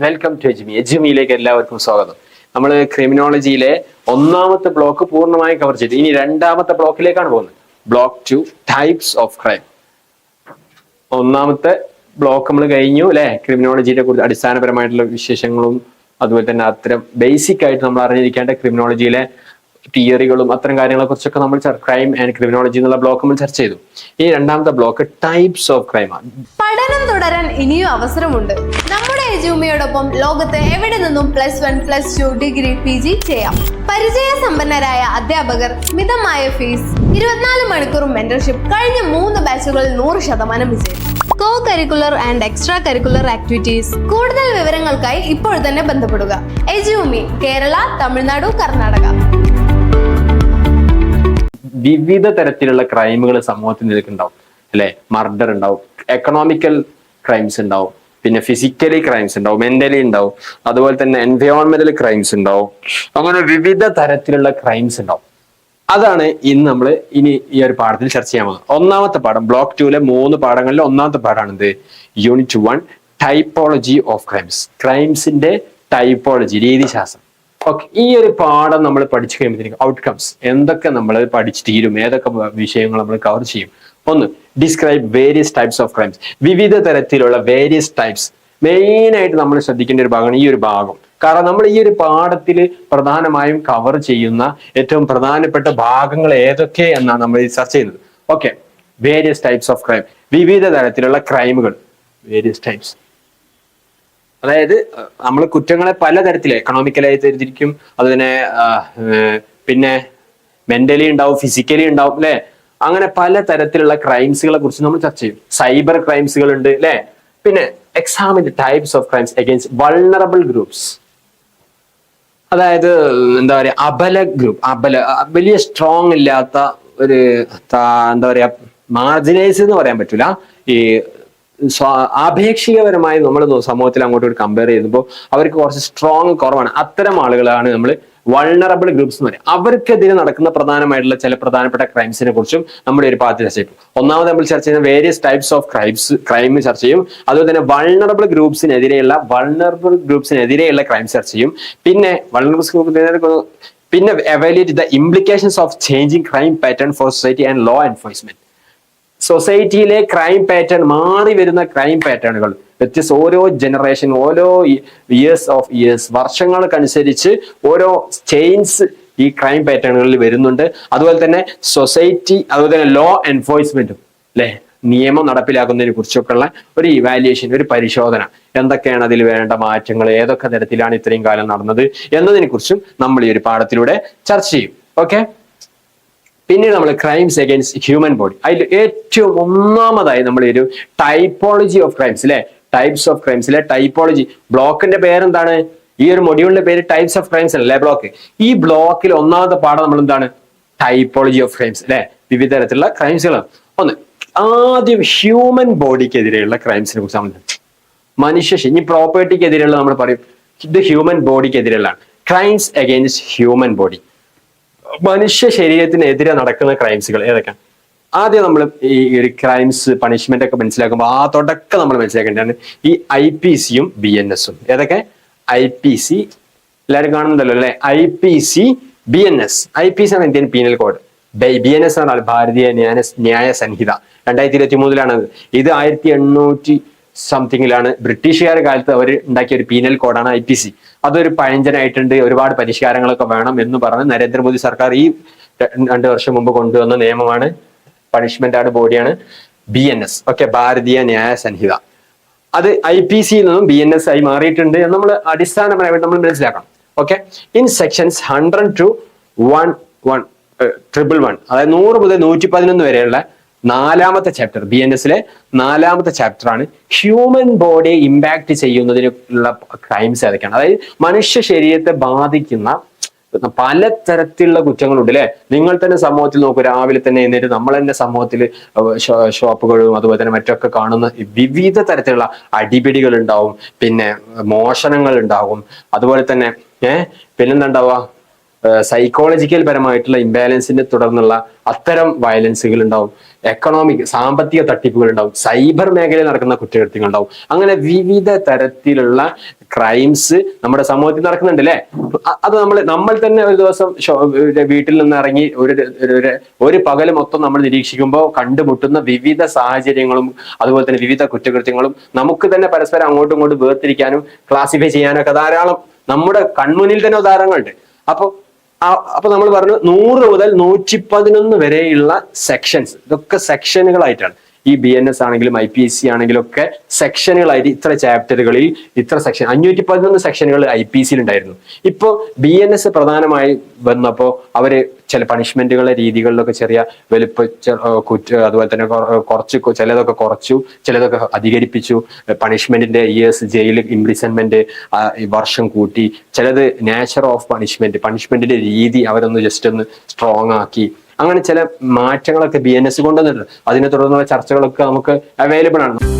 Welcome to എജ്മി എജ്മിയിലേക്ക് എല്ലാവർക്കും സ്വാഗതം. നമ്മൾ ക്രിമിനോളജിയിലെ ഒന്നാമത്തെ ബ്ലോക്ക് പൂർണമായും കവർ ചെയ്തു. ഇനി രണ്ടാമത്തെ ബ്ലോക്കിലേക്കാണ് പോകുന്നത്. Block two types of crime ഒന്നാമത്തെ ബ്ലോക്ക് നമ്മൾ കഴിഞ്ഞു അല്ലെ? ക്രിമിനോളജിയുടെ കുറിച്ച് അടിസ്ഥാനപരമായിട്ടുള്ള വിശേഷങ്ങളും അതുപോലെ തന്നെ അത്തരം ബേസിക് ആയിട്ട് നമ്മൾ അറിഞ്ഞിരിക്കേണ്ട ക്രിമിനോളജിയിലെ തിയറികളും അത്തരം കാര്യങ്ങളെ കുറിച്ചൊക്കെ നമ്മൾ ക്രൈം ആൻഡ് ക്രിമിനോളജി എന്നുള്ള ബ്ലോക്ക് നമ്മൾ ചർച്ച ചെയ്തു. ഇനി രണ്ടാമത്തെ ബ്ലോക്ക് ടൈപ്സ് ഓഫ് ക്രൈം ആണ്. പഠനം തുടരാൻ ഇനിയും അവസരമുണ്ട്. നമ്മുടെ എജുമിയോടൊപ്പം ലോകത്ത് എവിടെ നിന്നും plus one plus two degree P G ചെയ്യാം. പരിചയസമ്പന്നരായ അധ്യാപകർ മിതമായ ഫീസ് ഇരുപത്തിനാല് മണിക്കൂർ മെന്റർഷിപ്പ് കഴിഞ്ഞ മൂന്ന് ബാച്ചുകളിൽ നൂറ് ശതമാനം വിജയം. Co curricular and extra curricular activities കൂടുതൽ വിവരങ്ങൾക്കായി ഇപ്പോൾ തന്നെ ബന്ധപ്പെടുക. എജ്യൂമി കേരള തമിഴ്നാടു കർണാടക. വിവിധ തരത്തിലുള്ള ക്രൈമുകൾ സമൂഹത്തിൽ നിൽക്കുന്നുണ്ടാവും. അല്ലെ? മർഡർ ഉണ്ടാവും. എക്കണോമിക്കൽ ക്രൈംസ് ഉണ്ടാവും. പിന്നെ ഫിസിക്കലി ക്രൈംസ് ഉണ്ടാവും മെന്റലി ഉണ്ടാവും അതുപോലെ തന്നെ എൻവയോൺമെന്റൽ ക്രൈംസ് ഉണ്ടാവും. അങ്ങനെ വിവിധ തരത്തിലുള്ള ക്രൈംസ് ഉണ്ടാവും. അതാണ് ഇന്ന് നമ്മൾ ഇനി ഈ ഒരു പാഠത്തിൽ ചർച്ച ചെയ്യാൻ പോകുന്നത്. ഒന്നാമത്തെ പാഠം ബ്ലോക്ക് ടൂലെ മൂന്ന് പാഠങ്ങളിൽ ഒന്നാമത്തെ പാഠമാണിത് unit one typology of crimes ക്രൈംസിന്റെ typology രീതിശാസ്ത്രം. ഓക്കെ ഈ ഒരു പാഠം നമ്മൾ പഠിച്ചു കഴിയുമ്പോഴത്തേക്കും ഔട്ട്കംസ് എന്തൊക്കെ നമ്മൾ പഠിച്ചു തീരും ഏതൊക്കെ വിഷയങ്ങൾ നമ്മൾ കവർ ചെയ്യും ഒന്ന് describe various types of crimes വിവിധ തരത്തിലുള്ള വേരിയസ് ടൈപ്സ് മെയിനായിട്ട് നമ്മൾ ശ്രദ്ധിക്കേണ്ട ഒരു ഭാഗമാണ് ഈ ഒരു ഭാഗം. കാരണം നമ്മൾ ഈ ഒരു പാഠത്തിൽ പ്രധാനമായും കവർ ചെയ്യുന്ന ഏറ്റവും പ്രധാനപ്പെട്ട ഭാഗങ്ങൾ ഏതൊക്കെ എന്നാണ് നമ്മൾ ചർച്ച ചെയ്യുന്നത്. Okay various types of crime വിവിധ തരത്തിലുള്ള ക്രൈമുകൾ വേരിയസ് ടൈപ്സ് അതായത് നമ്മൾ കുറ്റങ്ങളെ പലതരത്തിൽ എക്കണോമിക്കലായി തരത്തിരിക്കും അതിനെ പിന്നെ മെന്റലി ഉണ്ടാവും ഫിസിക്കലി ഉണ്ടാവും അല്ലെ? അങ്ങനെ പല തരത്തിലുള്ള ക്രൈംസുകളെ കുറിച്ച് നമ്മൾ ചർച്ച ചെയ്യും. സൈബർ ക്രൈംസുകൾ ഉണ്ട് അല്ലെ പിന്നെ എക്സാമിന്റെ types of crimes against vulnerable groups അതായത് എന്താ പറയുക അബല ഗ്രൂപ്പ് അബല വലിയ സ്ട്രോങ് ഇല്ലാത്ത ഒരു എന്താ പറയുക മാർജിനൈസ് എന്ന് പറയാൻ പറ്റൂല. ഈ ആപേക്ഷികപരമായി നമ്മൾ സമൂഹത്തിൽ അങ്ങോട്ട് കമ്പയർ ചെയ്യുമ്പോൾ അവർക്ക് കുറച്ച് സ്ട്രോങ് കുറവാണ്. അത്തരം ആളുകളാണ് നമ്മൾ വൾണറബിൾ ഗ്രൂപ്പ്സ് എന്ന് പറയും. അവർക്കെതിരെ നടക്കുന്ന പ്രധാനമായിട്ടുള്ള ചില പ്രധാനപ്പെട്ട ക്രൈംസിനെ കുറിച്ചും നമ്മുടെ ഒരു പാർട്ടി ചർച്ച ചെയ്യും ഒന്നാമത് നമ്മൾ ചർച്ച ചെയ്യുന്ന various types of crimes crime ചർച്ച ചെയ്യും. അതുപോലെ തന്നെ വൾണറബിൾ ഗ്രൂപ്പ്സിനെതിരെയുള്ള വൾണറബിൾ ഗ്രൂപ്പ്സിനെതിരെയുള്ള ക്രൈം ചർച്ച ചെയ്യും. പിന്നെ വൾണറബിൾ ഗ്രൂപ്പിനെതിരെ പിന്നെ evaluate the implications of changing crime pattern for society and law enforcement സൊസൈറ്റിയിലെ crime pattern മാറി വരുന്ന ക്രൈം പാറ്റേണുകൾ വ്യത്യസ്ത ഓരോ ജനറേഷൻ ഓരോ ഇയേഴ്സ് ഓഫ് ഇയേഴ്സ് വർഷങ്ങൾക്കനുസരിച്ച് ഓരോ ചെയിൻസ് ഈ ക്രൈം പാറ്റേണുകളിൽ വരുന്നുണ്ട്. അതുപോലെ തന്നെ സൊസൈറ്റി അതുപോലെ തന്നെ ലോ എൻഫോഴ്സ്മെന്റും അല്ലെ നിയമം നടപ്പിലാക്കുന്നതിനെ കുറിച്ചൊക്കെയുള്ള ഒരു ഇവാലുവേഷൻ ഒരു പരിശോധന. എന്തൊക്കെയാണ് അതിൽ വേണ്ട മാറ്റങ്ങൾ? ഏതൊക്കെ തരത്തിലാണ് ഇത്രയും കാലം നടന്നത്? എന്നതിനെ കുറിച്ചും നമ്മൾ ഈ ഒരു പാഠത്തിലൂടെ ചർച്ച ചെയ്യും. ഓക്കെ പിന്നീട് നമ്മൾ ക്രൈംസ് അഗൈൻസ്റ്റ് ഹ്യൂമൻ ബോഡി അതിൽ ഏറ്റവും ഒന്നാമതായി നമ്മൾ ഒരു ടൈപ്പോളജി ഓഫ് ക്രൈംസ് അല്ലെ ടൈപ്സ് ഓഫ് ക്രൈംസ് ക്രൈംസിലെ ടൈപ്പോളജി ബ്ലോക്കിന്റെ പേരെന്താണ്? ഈ ഒരു മൊഡ്യൂളിന്റെ പേര് ടൈപ്സ് ഓഫ് ക്രൈംസ് അല്ലേ ബ്ലോക്ക്? ഈ ബ്ലോക്കിൽ ഒന്നാമത്തെ പാഠം നമ്മൾ എന്താണ് ടൈപ്പോളജി ഓഫ് ക്രൈംസ് അല്ലെ വിവിധ തരത്തിലുള്ള ക്രൈംസുകളാണ് ഒന്ന് ആദ്യം ഹ്യൂമൻ ബോഡിക്കെതിരെയുള്ള ക്രൈംസിനെ കുറിച്ച് നമ്മൾ മനുഷ്യ ഇനി പ്രോപ്പർട്ടിക്കെതിരെയുള്ള നമ്മൾ പറയും. ഇത് ഹ്യൂമൻ ബോഡിക്കെതിരെയുള്ളതാണ് ക്രൈംസ് അഗൈൻസ്റ്റ് ഹ്യൂമൻ ബോഡി മനുഷ്യ ശരീരത്തിനെതിരെ നടക്കുന്ന ക്രൈംസുകൾ ഏതൊക്കെയാണ്? ആദ്യം നമ്മൾ ഈ ഒരു ക്രൈംസ് പണിഷ്മെന്റ് ഒക്കെ മനസ്സിലാക്കുമ്പോൾ ആ തുടക്കം നമ്മൾ മനസ്സിലാക്കേണ്ടതാണ്. ഈ ഐ പി സിയും ബി എൻ എസും ഏതൊക്കെ? ഐ പി സി എല്ലാവരും കാണുന്നുണ്ടല്ലോ അല്ലെ? I P C B N S I P C ആണ് Indian penal code B N S ആണ് ഭാരതീയ ന്യായ ന്യായ സംഹിത. രണ്ടായിരത്തി ഇരുപത്തി മൂന്നിലാണ് ഇത് ആയിരത്തി എണ്ണൂറ്റി സംതിങ്ങിലാണ് ബ്രിട്ടീഷുകാരുടെ കാലത്ത് അവർ ഉണ്ടാക്കിയ ഒരു പീനൽ കോഡാണ് ഐ പി സി അതൊരു പഴഞ്ചനായിട്ടുണ്ട്. ഒരുപാട് പരിഷ്കാരങ്ങളൊക്കെ വേണം എന്ന് പറഞ്ഞ് നരേന്ദ്രമോദി സർക്കാർ ഈ രണ്ട് വർഷം മുമ്പ് കൊണ്ടുവന്ന നിയമമാണ്. പണിഷ്മെന്റ് ആണ് ബോഡിയാണ്. ബി എൻ എസ് ഓക്കെ ഭാരതീയ ന്യായ സംഹിത. അത് ഐ പി സിയിൽ നിന്നും ബി എൻ എസ് ആയി മാറിയിട്ടുണ്ട്. എന്ന് നമ്മൾ അടിസ്ഥാനപരമായിട്ട് നമ്മൾ മനസ്സിലാക്കണം. Okay? In sections hundred to one one triple one അതായത് നൂറ് മുതൽ നൂറ്റി പതിനൊന്ന് വരെയുള്ള നാലാമത്തെ ചാപ്റ്റർ ബി എൻ എസിലെ നാലാമത്തെ ചാപ്റ്റർ ആണ്. ഹ്യൂമൻ ബോഡി ഇമ്പാക്ട് ചെയ്യുന്നതിനുള്ള ക്രൈംസ് ഏതൊക്കെയാണ്? അതായത് മനുഷ്യ ശരീരത്തെ ബാധിക്കുന്ന പലതരത്തിലുള്ള കുറ്റങ്ങളുണ്ട് അല്ലെ നിങ്ങൾ തന്നെ സമൂഹത്തിൽ നോക്കൂ രാവിലെ തന്നെ എന്നിട്ട് നമ്മൾ തന്നെ സമൂഹത്തിൽ ഷോപ്പുകളും അതുപോലെ തന്നെ മറ്റൊക്കെ കാണുന്ന വിവിധ തരത്തിലുള്ള അടിപിടികൾ ഉണ്ടാവും പിന്നെ മോഷണങ്ങൾ ഉണ്ടാവും അതുപോലെ തന്നെ ഏഹ് പിന്നെന്താ ഉണ്ടാവുക? സൈക്കോളജിക്കൽ പരമായിട്ടുള്ള ഇംബാലൻസിനെ തുടർന്നുള്ള അത്തരം വയലൻസുകൾ ഉണ്ടാവും. എക്കണോമിക് സാമ്പത്തിക തട്ടിപ്പുകൾ ഉണ്ടാവും. സൈബർ മേഖലയിൽ നടക്കുന്ന കുറ്റകൃത്യങ്ങൾ ഉണ്ടാവും അങ്ങനെ വിവിധ തരത്തിലുള്ള ക്രൈംസ് നമ്മുടെ സമൂഹത്തിൽ നടക്കുന്നുണ്ട് അല്ലേ? അത് നമ്മൾ നമ്മൾ തന്നെ ഒരു ദിവസം വീട്ടിൽ നിന്ന് ഇറങ്ങി ഒരു ഒരു- പകൽ മൊത്തം നമ്മൾ നിരീക്ഷിക്കുമ്പോൾ കണ്ടുമുട്ടുന്ന വിവിധ സാഹചര്യങ്ങളും അതുപോലെ തന്നെ വിവിധ കുറ്റകൃത്യങ്ങളും നമുക്ക് തന്നെ പരസ്പരം അങ്ങോട്ടും ഇങ്ങോട്ടും വേർതിരിക്കാനും ക്ലാസിഫൈ ചെയ്യാനൊക്കെ ധാരാളം നമ്മുടെ കൺമുന്നിൽ തന്നെ ഉദാഹരണങ്ങളുണ്ട്. അപ്പൊ ആ- അപ്പൊ നമ്മൾ പറഞ്ഞു നൂറ് മുതൽ നൂറ്റി പതിനൊന്ന് വരെയുള്ള സെക്ഷൻസ് ഇതൊക്കെ സെക്ഷനുകളായിട്ടാണ് ഈ ബി എൻ എസ് ആണെങ്കിലും ഐ പി എസ് സി ആണെങ്കിലും ഒക്കെ സെക്ഷനുകളായിട്ട് ഇത്ര ചാപ്റ്ററുകളിൽ ഇത്ര സെക്ഷൻ അഞ്ഞൂറ്റി പതിനൊന്ന് സെക്ഷനുകൾ ഐ പി സിയിൽ ഉണ്ടായിരുന്നു ഇപ്പോൾ ബി എൻ എസ് പ്രധാനമായി വന്നപ്പോൾ അവർ ചില പണിഷ്മെന്റുകളെ രീതികളിലൊക്കെ ചെറിയ വലുപ്പ കുറ്റ അതുപോലെ തന്നെ കുറച്ച് ചിലതൊക്കെ കുറച്ചു ചിലതൊക്കെ അധികരിപ്പിച്ചു. പണിഷ്മെന്റിന്റെ ഇയേഴ്സ് ജയിൽ ഇംപ്രിസൺമെന്റ് വർഷം കൂട്ടി. ചിലത് നേച്ചർ ഓഫ് പണിഷ്മെന്റ് പണിഷ്മെന്റിന്റെ രീതി അവരൊന്ന് ജസ്റ്റ് ഒന്ന് സ്ട്രോങ് ആക്കി. അങ്ങനെ ചില മാറ്റങ്ങളൊക്കെ ബി എൻ എസ് കൊണ്ടുവന്നിട്ടുണ്ട്. അതിനെ തുടർന്നുള്ള ചർച്ചകളൊക്കെ നമുക്ക് അവൈലബിൾ ആണ്.